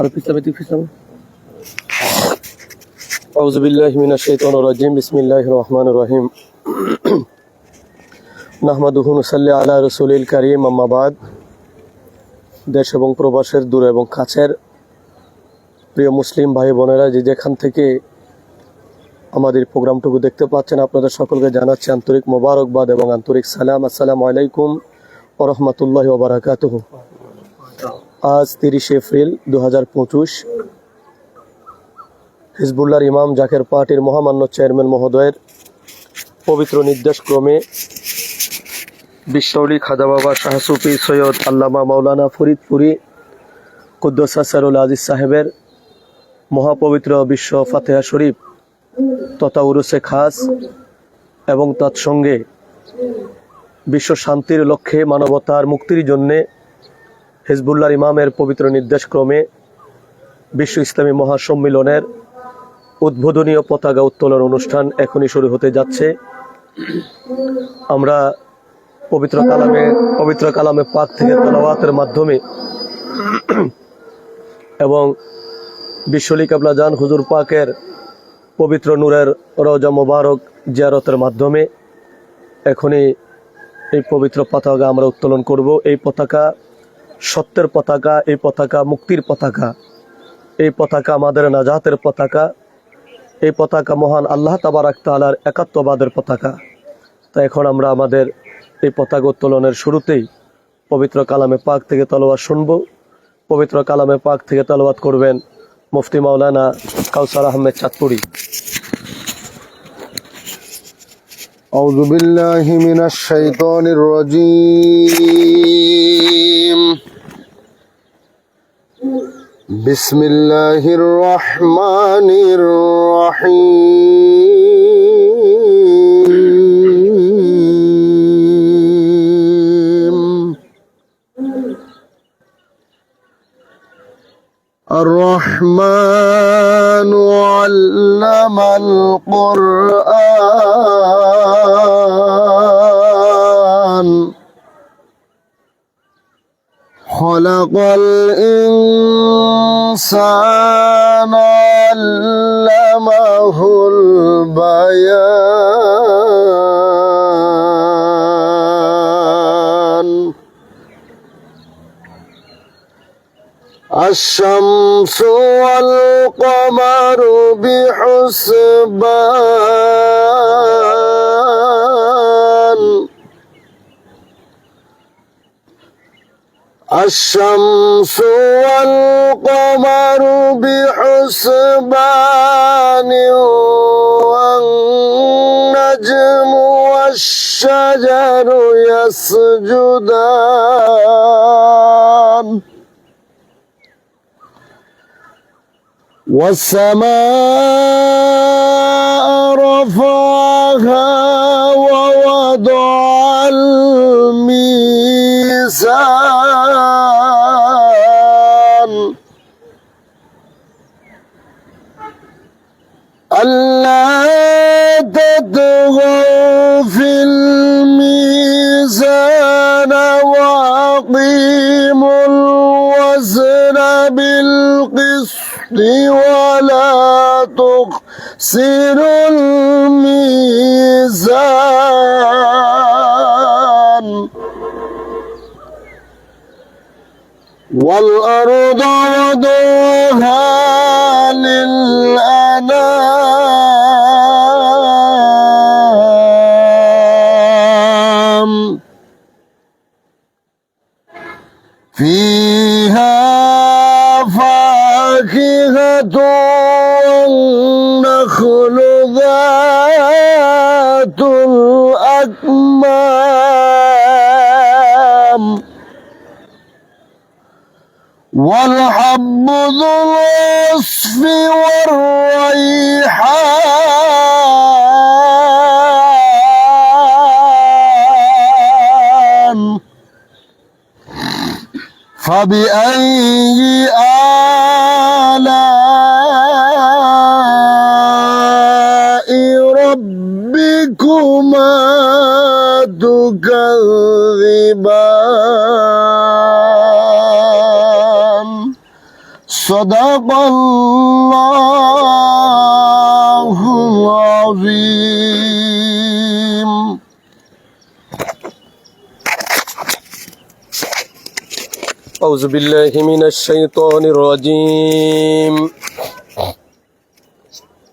আর পিছাবে তুই পিছাবে أعوذ بالله من الشيطان الرجيم بسم الله الرحمن الرحيم নাহমাদুহু নুসাল্লি আলা রসুলিল কারিম আম্মাবাদ দেশ এবং প্রবাসের দূর এবং কাছের প্রিয় মুসলিম ভাই বোনেরা যে যেখান থেকে আমাদের প্রোগ্রামটুকু দেখতে পাচ্ছেন আপনাদের সকলকে জানাচ্ছি আন্তরিক মোবারকবাদ এবং আন্তরিক সালাম আসসালামু আলাইকুম ওরহমতুল্লাহ ওবরাকাতুহু আজ তিরিশে এপ্রিল দু হাজার পঁচিশ। হিজবুল্লাহর ইমাম জাকের পার্টির মহামান্য চেয়ারম্যান মহোদয়ের পবিত্র নির্দেশ ক্রমে বিশ্বলি খাজা বাবা শাহসুফি সৈয়দ আল্লামা মাওলানা ফরিদপুরি কুদ্দসাসারুল আজিজ সাহেবের মহাপবিত্র বিশ্ব ফাতেহা শরীফ তথা উরুসে খাস এবং তৎসঙ্গে বিশ্ব শান্তির লক্ষ্যে মানবতার মুক্তির জন্যে হিজবুল্লাহর ইমামের পবিত্র নির্দেশক্রমে বিশ্ব ইসলামী মহাসম্মিলনের উদ্বোধনীয় পতাকা উত্তোলন অনুষ্ঠান এখনই শুরু হতে যাচ্ছে। আমরা পবিত্র কালামে পবিত্র কালামে পাক থেকে তালাওয়াতের মাধ্যমে এবং বিশ্বলি কাবলা জান হুজুর পাকের পবিত্র নূরের রজা মোবারক জিয়ারতের মাধ্যমে এখনই এই পবিত্র পতাকা আমরা উত্তোলন করব। এই পতাকা সত্যের পতাকা এই পতাকা মুক্তির পতাকা এই পতাকা আমাদের নাজাতের পতাকা এই পতাকা মহান আল্লাহ তাবারাক তালার একাত্মবাদের পতাকা তা এখন আমরা আমাদের এই পতাকা উত্তোলনের শুরুতেই পবিত্র কালামে পাক থেকে তলোয়ার শুনব পবিত্র কালামে পাক থেকে তলোয়াত করবেন মুফতি মাওলানা কাউসার আহমেদ চাঁদপুরি أعوذ بالله من الشيطان الرجيم بسم الله الرحمن الرحيم الرحمن علم القرآن خلق الإنسان الشمس والقمر بحسبان. الشمس والقمر بحسبان. والنجم والشجر يسجدان. والسماء رفعها ووضع الميزان. ألا تطغوا في الميزان وأقيموا الوزن ولا تخسروا الميزان. والأرض وضعها للأنام. فاكهة والنخل ذات الأكمام والحب ذو العصف والريحان فبأي آلاء تكذبان صدق الله العظيم أعوذ بالله من الشيطان الرجيم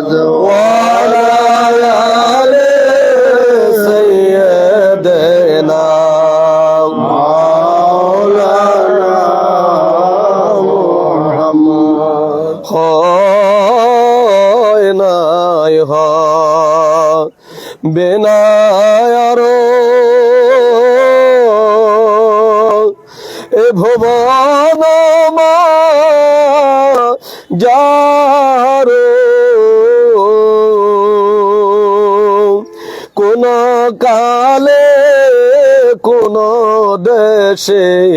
محمد وعلى آل سيدنا مولانا محمد خائنا بنا দেশে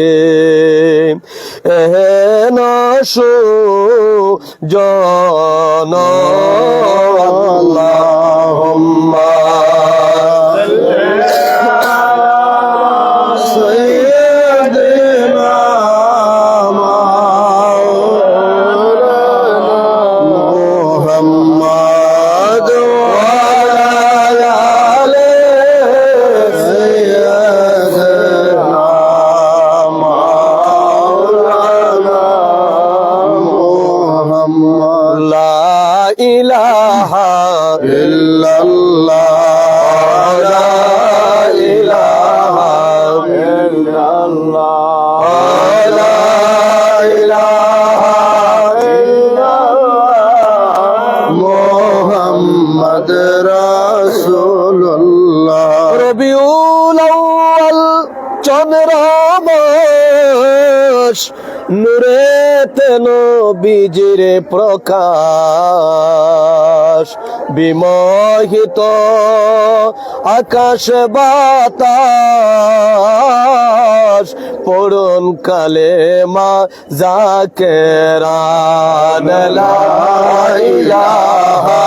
নবীজির প্রকাশ। বিমোহিত আকাশ বাতাস পড়ুন কালে মা জাকেরান লা ইলাহা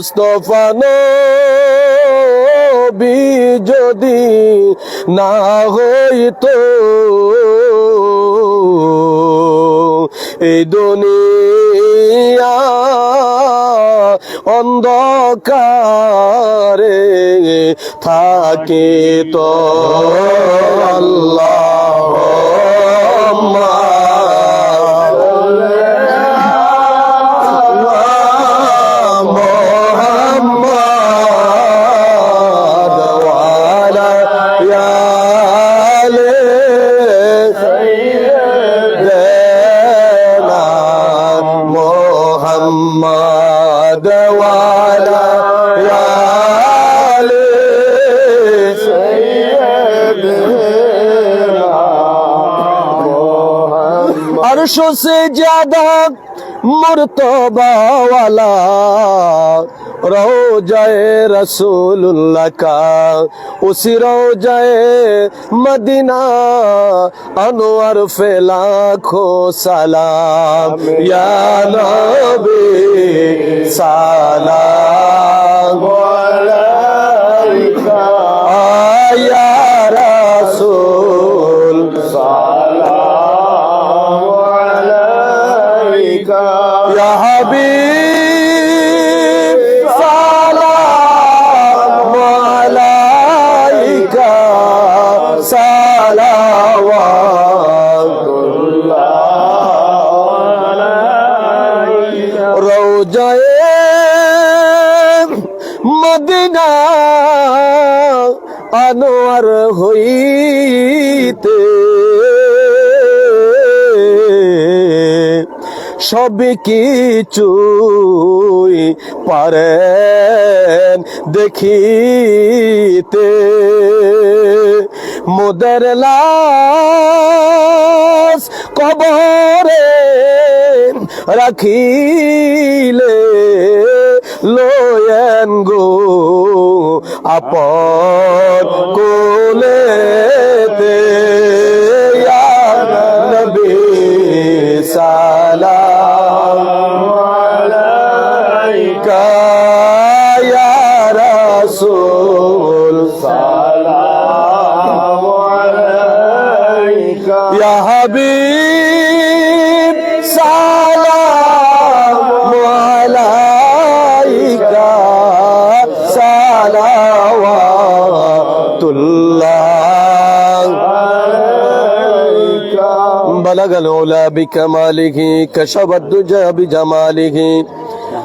মুস্তফা যদি না হইতো এই দুনিয়া অন্ধকারে থাকে তো মোহাম্মদ আরশ সে জাদা মর্তবাওয়ালা। রোজায় রসুল্লাহ কা উসি রোজায় মদিনা আনোয়ার ফেলা খো সালাম। ইয়া নবী সালাম। আলাইকা আয়া نبيك يا حبيب سلام عليك صلوات الله روجه মদিনা সব কিছুই পারেন দেখিতে। মোদের লাশ কবরে রাখিলে লয়েন গো আপন কোলেতে। হাবিব সালাম আলাইকা সালাওয়াতুল্লাহ بلغ العلا بكماله كشف الدجى بجماله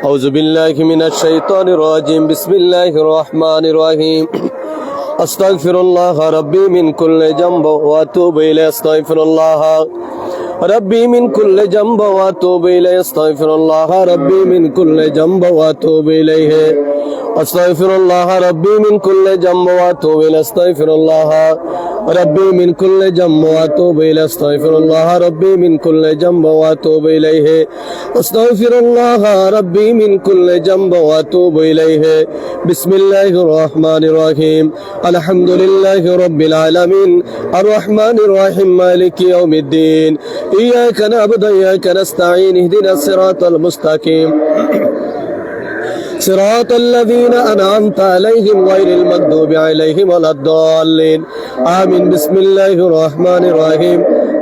আউযু বিল্লাহি মিনাশ শাইতানির রাজিম বিসমিল্লাহির রহমানির রহিম আস্তাগফিরুল্লাহ রাব্বি মিন কুল্লি জামব ওয়া আতুবু ইলাইহি আস্তাগফিরুল্লাহ ربي من كل جنب واتوب إليه. استغفر الله ربي من كل جنب واتوب إليه. استغفر الله ربي من كل جنب واتوب إليه. استغفر الله ربي من كل جنب واتوب إليه. استغفر الله ربي من كل جنب واتوب إليه. استغفر الله ربي من كل جنب واتوب إليه. بسم الله الرحمن الرحيم. الحمد لله رب العالمين. الرحمن الرحيم. مالك يوم الدين. إياك نعبد وإياك نستعين اهدنا الصراط المستقيم. صراط الذين أنعمت عليهم غير المغضوب عليهم ولا الضالين. آمين. بسم الله الرحمن الرحيم.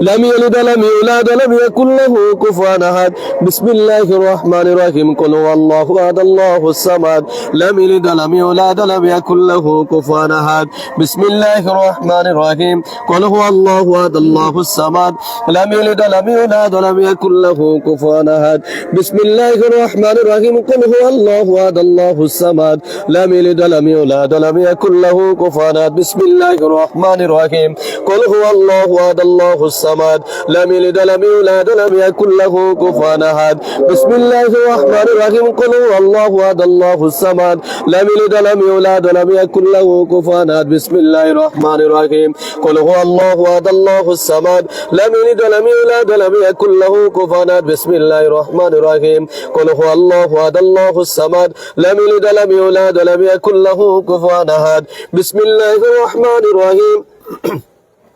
لم يلد ولم يولد ولم يكن له كفوا أحد. بسم الله الرحمن الرحيم. قل هو الله أحد الله الصمد. لم يلد ولم يولد ولم يكن له كفوا أحد. بسم الله الرحمن الرحيم. قل هو الله أحد الله الصمد. لم يلد ولم يولد ولم يكن له كفوا أحد. بسم الله الرحمن الرحيم. قل هو الله أحد الله الصمد. لم يلد ولم يولد ولم يكن له كفوا أحد. بسم الله الرحمن الرحيم. قل هو الله أحد الله الصمد. الصمد. لم يلد ولم يولد ولم يكن له كفوا أحد. بسم الله الرحمن الرحيم. قل هو الله أحد الله الصمد. لم يلد ولم يولد ولم يكن له كفوا أحد. بسم الله الرحمن الرحيم. قل هو الله أحد الله الصمد. لم يلد ولم يولد ولم يكن له كفوا أحد. بسم الله الرحمن الرحيم. قل هو الله أحد الله الصمد. لم يلد ولم يولد ولم يكن له كفوا أحد. بسم الله الرحمن الرحيم.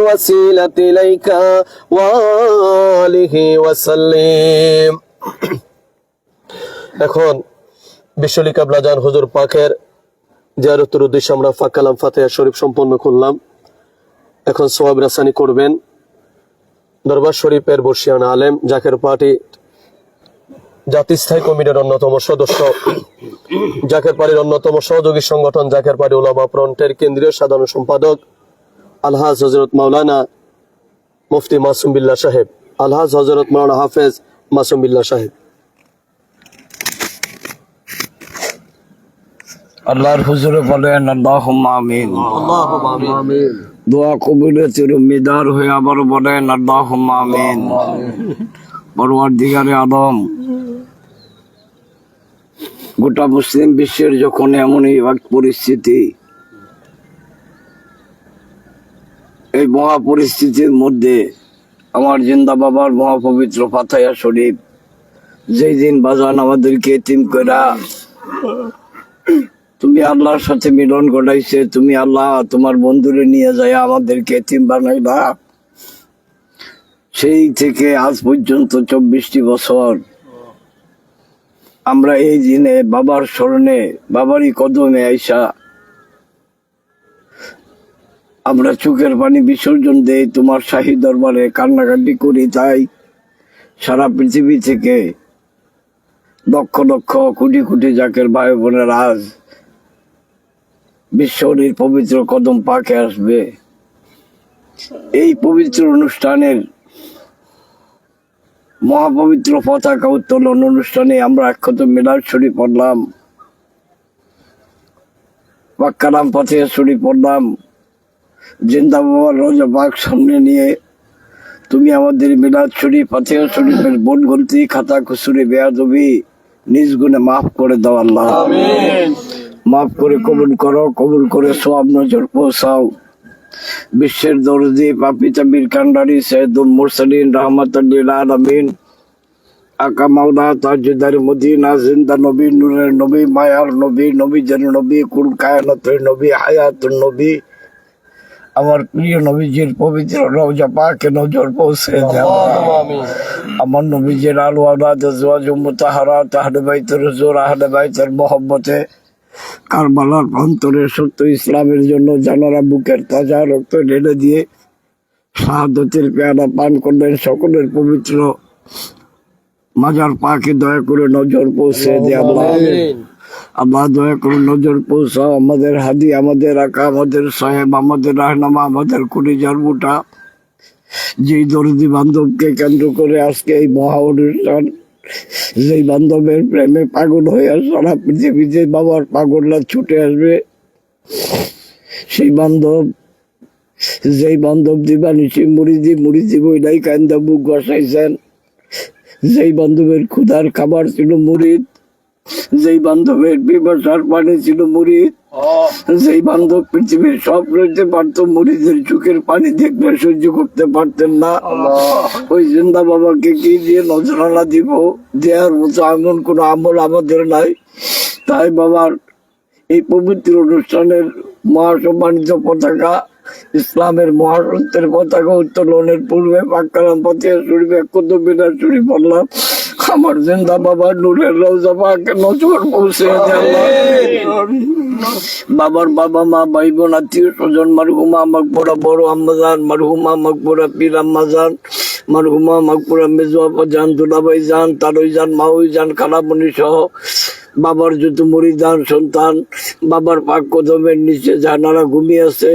وسيلة إليك وآله وسلم এখন বিশ্বলি কাবলাজান হুজুর পাকের জিয়ারতের উদ্দেশ্যে আমরা ফাকালাম ফাতেহা শরীফ সম্পন্ন করলাম এখন সোয়াব রাসানি করবেন দরবার শরীফের বর্ষিয়ান আলেম জাকের পার্টি জাতিস্থায়ী কমিটির অন্যতম সদস্য জাকের পার্টির অন্যতম সহযোগী সংগঠন জাকের পার্টি ওলামা ফ্রন্টের কেন্দ্রীয় সাধারণ সম্পাদক আলহাজ হজরত মাওলানা মুফতি মাসুম বিল্লাহ সাহেব। আলহাজ হজরত মাওলানা হাফেজ মাসুম বিল্লাহ সাহেব। আল্লাহর হুজুরে বলেন আল্লাহ আমিন। আমিন। দোয়া কবুলের চিরমিদার হয়ে আবার বলেন আল্লাহ আমিন। বড়ুয়ার দিগারে আদম গোটা মুসলিম বিশ্বের যখন এমনই এক পরিস্থিতি এই মহা পরিস্থিতির মধ্যে আমার জিন্দা বাবার মহাপবিত্র পাথায়া শরীফ, যেই দিন বাজান আমাদেরকে এতিম করা তুমি আল্লাহর সাথে মিলন ঘটাইছে, তুমি আল্লাহ তোমার বন্ধুরে নিয়ে যায় আমাদেরকে এতিম বানাইবা। সেই থেকে আজ পর্যন্ত চব্বিশটি বছর আমরা এই দিনে বাবার স্মরণে, বাবারই কদমে আইসা আমরা চোখের পানি বিসর্জন দেই, তোমার শাহী দরবারে কান্নাকাটি করি, তাই সারা পৃথিবী থেকে লক্ষ লক্ষ, কোটি কোটি জাকের ভাই বোনের আজ বিশ্বরীর পবিত্র কদম পাকে আসবে। এই পবিত্র অনুষ্ঠানের মহাপবিত্র পতাকা উত্তোলন অনুষ্ঠানে আমরা একক্ষত মিলার ছড়ি পড়লাম পাক্কারাম পথে ছড়ি পড়লাম। জিন্দা বাবার রোজা বাঘ সামনে নিয়ে তুমি আমাদের মিলাদ শরীফ ফাতেহা শরীফের বোন গন্তি খাতা খুসুরি বেয়াদবি নিজ গুণে মাফ করে দাও আল্লাহ। মাফ করে কবুল করো কবুল করে সব নজর পৌঁছাও। বিশ্বের দরদি পাপি তাবির কান্ডারি সৈয়দুল মুরসালিন রহমত আলমিন আকা মাওলা তাজুদার মদিনা জিন্দা নবী নূরের নবী মায়ার নবী নবী যেন নবী কুল কায়নাতের নবী হায়াতুর নবী আমার প্রিয় নবীজির পবিত্র রওজা পাকে নজর পৌঁছে দেওয়া। আমার নবীজির আলু আলাদ মুতাহারা তাহলে বাইতের জোর আহলে বাইতের মহব্বতে কারবালার অন্তরে সত্য ইসলামের জন্য জানারা বুকের তাজা রক্ত ঢেলে দিয়ে শাহাদতের পেয়ারা পান করলেন সকলের পবিত্র মাজার পাকে দয়া করে নজর পৌঁছে দিয়ে আল্লাহ দয়া করে নজর পৌঁছাও। আমাদের হাদি, আমাদের আকা, আমাদের সাহেব, আমাদের রাহনামা, আমাদের কুড়িজার বুটা। যেই দরদি বান্ধবকে কেন্দ্র করে আজকে এই মহা অনুষ্ঠান, যেই বান্ধবের প্রেমে পাগল হয়ে সারা পৃথিবীতে বাবার পাগলরা ছুটে আসবে, সেই বান্ধব, যেই বান্ধব দিবানিসি মুড়িদি মুড়িদি বইলাই কান্দা বুক বসাইছেন যেই বান্ধবের ক্ষুধার খাবার ছিল মুড়িদ যেই বান্ধবের বিবাসার পানি ছিল মুড়িদ যেই বান্ধব পৃথিবীর সব রইতে পারত মুড়িদের চোখের পানি দেখলে সহ্য করতে পারতেন না। ওই জিন্দা বাবাকে কি দিয়ে নজরানা দিব? দেওয়ার মতো এমন কোন আমল আমাদের নাই। তাই বাবার এই পবিত্র অনুষ্ঠানের মহাসম্মানিত পতাকা ইসলামের মহাসত্যের পতাকা উত্তোলনের পূর্বে পাক্কারাম পথে শরীফে কত বিনার শরীফ বললাম আমার জিন্দা বাবা নূরের রোজা পাকে নজর পৌঁছে বাবার বাবা, মা, ভাই, বোন, আত্মীয় স্বজন, মারহুমা, মকবরা, বড় আম্মাজান, মারহুমা, মকবরা, পীর আম্মাজান, মারহুমা, মকবরা মেজুয়াপা জান, দুলাভাই যান তারই যান মাউই যান কালামণি সহ বাবার যত মরিদান সন্তান, বাবার পাক কদমের নিচে জানারা ঘুমিয়ে আছে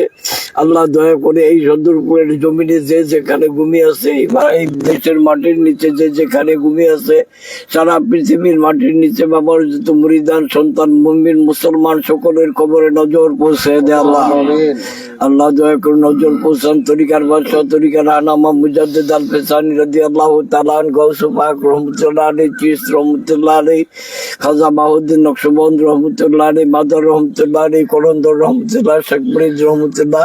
আল্লাহ দয়া করে এই সদরপুরের জমিনে যে যেখানে ঘুমিয়ে আছে এই দেশের মাটির নিচে যে যেখানে ঘুমিয়ে আছে সারা পৃথিবীর মাটির নিচে বাবার যত মরিদান সন্তান মুমিন মুসলমান সকলের কবরে নজর পৌঁছে দেয় আল্লাহ। আল্লাহ দয়া করে নজর পৌঁছান তরিকার বাদশাহ তরিকার আনামা মুজাদ্দিদ আল ফেসানি রাদি আল্লাহ তালান গৌসু পাক রহমতুল্লাহ আলী চিস রহমতুল্লাহ আলী খাজা বাহুদ্দিন নকশবন্দ রহমতুল্লাহ আলী মাদার রহমতুল্লাহ আলী কলন্দর রহমতুল্লাহ শেখ মরিদ রহমতুল্লাহ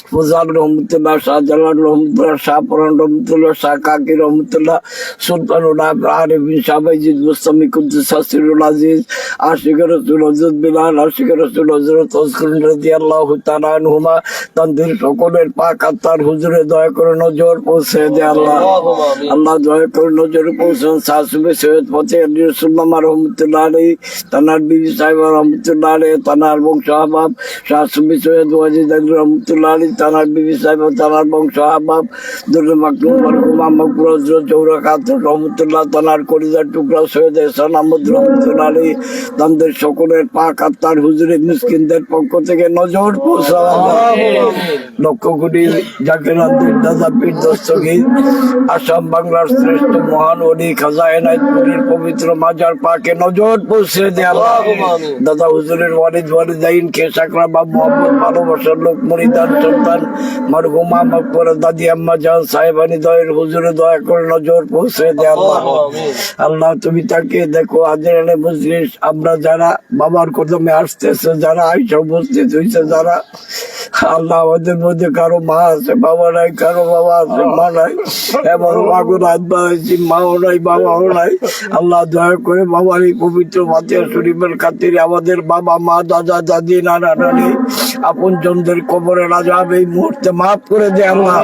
ফুজাল রহমতুল্লাহ শাহজালাল রহমতুল্লাহ শাহপুরান রহমতুল্লাহ শাহ কাকি রহমতুল্লাহ সুলতানুল আরিফিন শাহবাইজিদ মুস্তামি কুদ্দুস সাসিরুল আজিজ আশিক রসুল হজরত বিলাল আশিক রসুল হজরত অস্করুন রাজি আল্লাহ তালান হুমা তাদের সকলের পাক আত্মার হুজুরে দয়া করে নজর পৌঁছে দে আল্লাহ। আল্লাহ দয়া করে নজর পৌঁছান শাহসুবে সৈয়দ ফতে আলী রসুল্লামা রহমতুল্লাহ আলী তানার বিবি সাহেব রহমতুল্লাহ আলী তানার বংশ আহবাব শাহসুবে সৈয়দ ওয়াজিদ আলী রহমতুল্লাহ আলী তানার বিবি সাহেব তানার বংশ আহবাব দুর্গে মাকলুম মারহুমা মকবুর হজরত চৌরা খাতুন রহমতুল্লাহ তানার করিজার টুকরা সৈয়দ এহসান আহমদ রহমতুল্লাহ আলী তাদের সকলের পাক আত্মার হুজুরে মিসকিনদের পক্ষ থেকে নজর পৌঁছান লক্ষ কোটি জাকের আব্দুল দাদা পীর দস্তগীর আসাম বাংলার শ্রেষ্ঠ মহান অলি খাজা এনায়তপুরের পবিত্র মাজার পাকে নজর পৌঁছে দে আল্লাহ দাদা হুজুরের ওয়ালিদ ওয়ালিদাইন কে সাকরা বা মোহাম্মদ ভালোবাসার লোক মরিদান সন্তান মারহুমা মকবরা দাদি আম্মা জান সাহেবানি দয়ের হুজুরে দয়া করে নজর পৌঁছে দে আল্লাহ আল্লাহ। তুমি তাকে দেখো আজরানে বুঝলিস আমরা যারা বাবার কদমে আসতেছে যারা আইসা উপস্থিত হয়েছে যারা আল্লাহ আমাদের মধ্যে কারও মা আছে বাবা নাই কারও বাবা আছে মা নাই এমন মাগো রাত বাড়াইছি মাও নাই বাবাও নাই। আল্লাহ দয়া করে বাবার এই পবিত্র ফাতিহা শরীফের খাতিরে আমাদের বাবা মা দাদা দাদি নানা নানি আপন জনদের কবরে রাজাব এই মুহূর্তে মাফ করে দে আল্লাহ।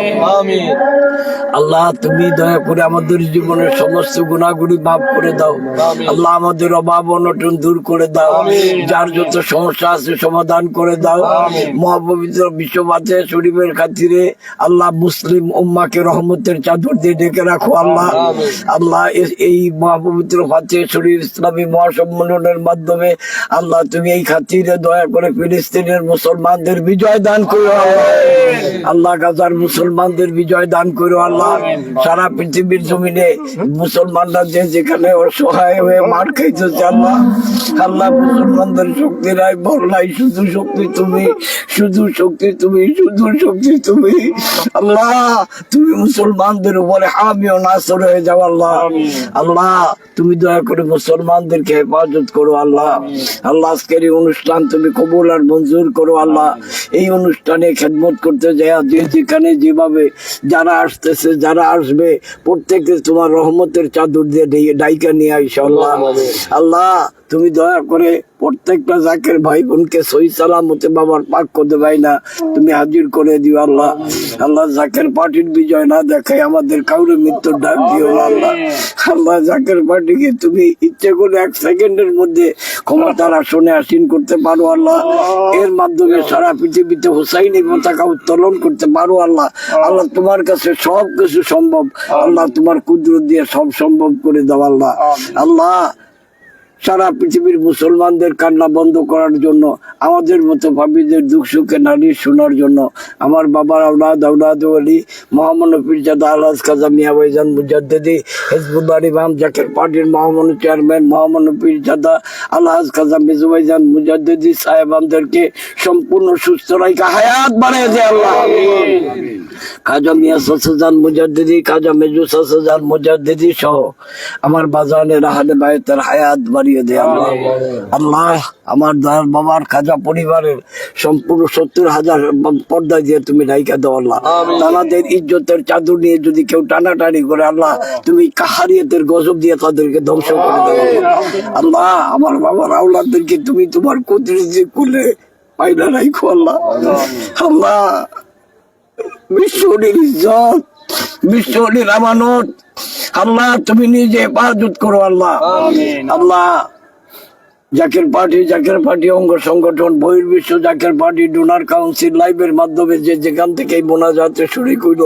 আল্লাহ তুমি দয়া করে আমাদের জীবনের সমস্ত গুণাগুলি মাফ করে দাও। আল্লাহ আমাদের অভাব অনটন দূর করে দাও। যার যত সমস্যা আছে সমাধান করে দাও। মহাপবিত্র বিশ্ববাতে শরীফের খাতিরে আল্লাহ মুসলিম উম্মাকে রহমতের চাদর দিয়ে ডেকে রাখো আল্লাহ। আল্লাহ এই মহাপবিত্র ফাতে শরীর ইসলামী মহাসম্মেলনের মাধ্যমে আল্লাহ তুমি এই খাতিরে দয়া করে ফিলিস্তিনের মুসলমানদের বিজয় দান করো আল্লাহ। আল্লাহ গাজার মুসলমানদের বিজয় দান করো আল্লাহ। সারা পৃথিবীর জমিনে মুসলমানরা যে যেখানে অসহায় হয়ে মার খাইতেছে আল্লাহ। আল্লাহ মুসলমানদের শক্তি নাই বল নাই শুধু শক্তি তুমি শুধু শক্তি তুমি শুধু শক্তি তুমি। আল্লাহ তুমি মুসলমানদের উপরে আমিও নাসর হয়ে যাও আল্লাহ। আল্লাহ তুমি দয়া করে মুসলমানদেরকে হেফাজত করো আল্লাহ। আল্লাহ আজকের এই অনুষ্ঠান তুমি কবুল আর মঞ্জুর করো আল্লাহ। এই অনুষ্ঠানে খেদমত করতে যায় যে যেখানে যেভাবে যারা আসতেছে যারা আসবে প্রত্যেকে তোমার রহমতের চাদর দিয়ে ডাইকা নিয়ে আইস আল্লাহ আল্লাহ তুমি দয়া করে প্রত্যেকটা জাকের ভাই বোনকে সহি সালামতে বাবার পাক করতে পাই না। তুমি হাজির করে দিও আল্লাহ। আল্লাহ জাকের পার্টির বিজয় না দেখাই আমাদের কাউরে মৃত্যুর ডাক দিও আল্লাহ। আল্লাহ জাকের পার্টিকে তুমি ইচ্ছে করে এক সেকেন্ডের মধ্যে ক্ষমতার আসনে আসীন করতে পারো আল্লাহ। এর মাধ্যমে সারা পৃথিবীতে হুসাইনি পতাকা উত্তোলন করতে পারো আল্লাহ। আল্লাহ তোমার কাছে সব কিছু সম্ভব। আল্লাহ তোমার কুদরত দিয়ে সব সম্ভব করে দাও আল্লাহ। আল্লাহ সারা পৃথিবীর মুসলমানদের কান্না বন্ধ করার জন্য, আমাদের মতো ভাবিদের দুঃখ সুখে নারী শোনার জন্য, আমার বাবার আউলাদ আউলাদ আলী মোহাম্মদ পীরজাদা আলহাজ কাজা মিয়া ভাইজান মুজাদ্দেদি হেজবুল্লাহ ইমাম জাকের পার্টির মোহাম্মদ চেয়ারম্যান মোহাম্মদ পীরজাদা আলহাজ কাজা মিজু ভাইজান মুজাদ্দেদি সাহেবানদেরকে সম্পূর্ণ সুস্থ রাখা হায়াত বাড়িয়ে দেয় আল্লাহ। খাজা মিয়া সসজান মুজাদ্দিদি, খাজা মেজু সসজান মুজাদ্দিদি সহ আমার বাজানের আহলে বায়তের হায়াত বাড়িয়ে দে আল্লাহ। আল্লাহ আমার দার বাবার খাজা পরিবারের সম্পূর্ণ সত্তর হাজার পর্দা দিয়ে তুমি রাইকা দাও আল্লাহ। তাদের ইজ্জতের চাদর নিয়ে যদি কেউ টানাটানি করে আল্লাহ তুমি কাহারিয়তের গজব দিয়ে তাদেরকে ধ্বংস করে দেবে আল্লাহ। আমার বাবার আওলাদদেরকে তুমি তোমার কুদরতি কুলে পাইলা রাখো আল্লাহ। আল্লাহ। বিশ্বনির ইজ্জত বিশ্বনির আমানত আল্লাহ তুমি নিজে হেফাজত করো Allah. Allah Zaker party Zaker party অঙ্গ সংগঠন বহির্বিশ্ব জাকের পার্টি ডোনার কাউন্সিল লাইভের মাধ্যমে যে যেখান থেকে এই মোনাজাতে শুরু করল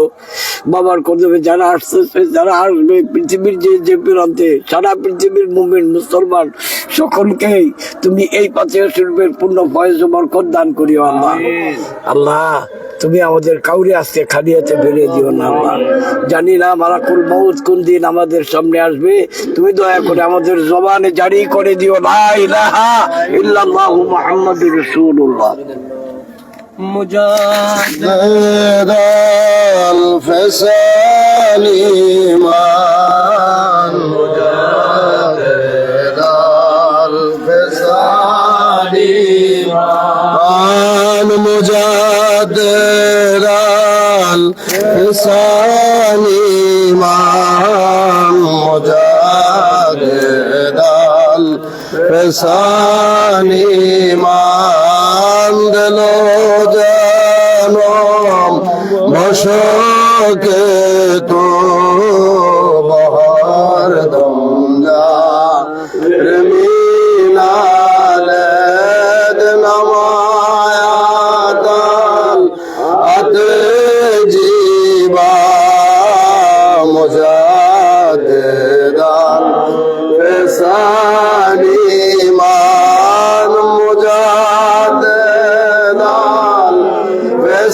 বাবার কদমে যারা আসতেছে যারা আসবে পৃথিবীর যে যে প্রান্তে সারা পৃথিবীর মুমিন মুসলমান সকলকেই তুমি এই পাঁচে শরীফের পূর্ণ ফয়েজ বরকত দান করিও আল্লাহ। আল্লাহ তুমি আমাদের কাউরে আজকে খালিয়াতে বেরিয়ে দিও না আল্লাহ। জানি না মালাকুল মৌত কোন দিন আমাদের সামনে আসবে। তুমি দয়া করে আমাদের জবানে জারি করে দিও লা ইলাহা ইল্লাল্লাহু মুহাম্মাদুর রাসূলুল্লাহ। مجدد الفسال إيمان مجدد الفسال إيمان مجدد الفسال إيمان مجدد الفسال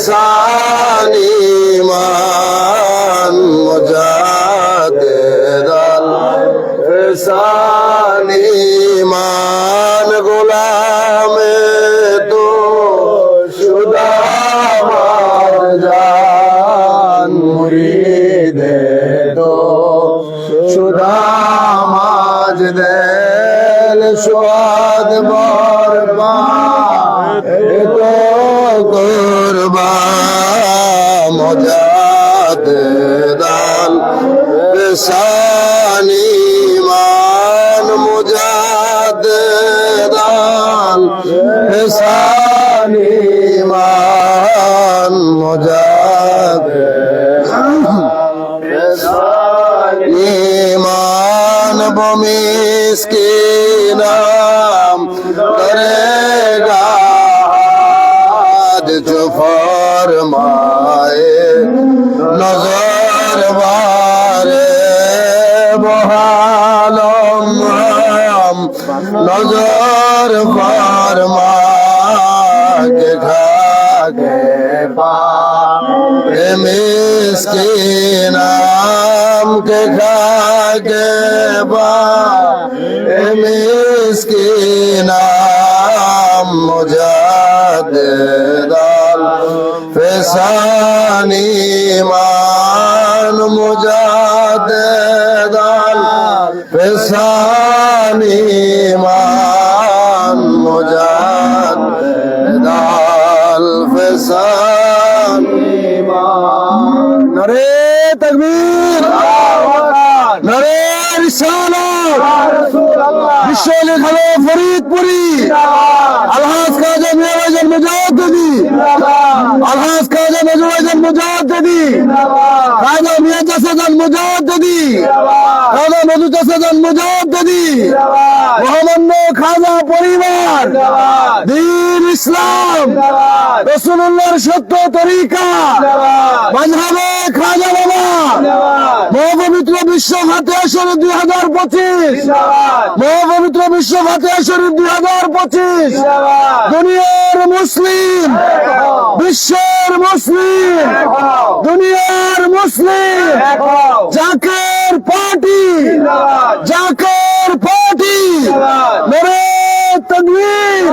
পেশানি মান মুজাদ্দাল পেশানি মান গোলামে তো শুদা মার জান মুরিদে তো শুদা মাজ দেল সোয়াদ পেশানি মান মুজাদ দাল পেশানি মান মুজাদ ইমান বমিসকিনাম করেগা good. রিসালাত বিশ্ব লেখালো ফরিদপুরি। আলহাজ খাজা মিয়াবাজান মুজাদ্দিদি আলহাজ খাজা মেজুবাজান মুজাদ্দিদি খাজা মিয়া চাষাজান মুজাদ্দিদি খাজা মধু মুজাদ্দিদি মহামান্য খাজা পরিবার। দীন ইসলাম। রসুল্লাহর সত্য তরিকা। খাজা বাবা। মহাপবিত্র বিশ্ব হাতে আসরে দুই হাজার পঁচিশ। মহাপবিত্র বিশ্ব হাতে আসরে দুই হাজার পঁচিশ। দুনিয়ার মুসলিম। বিশ্বের মুসলিম। দুনিয়ার মুসলিম। জাকের পার্টি। জাকের পার্টি। মেরে তনবীর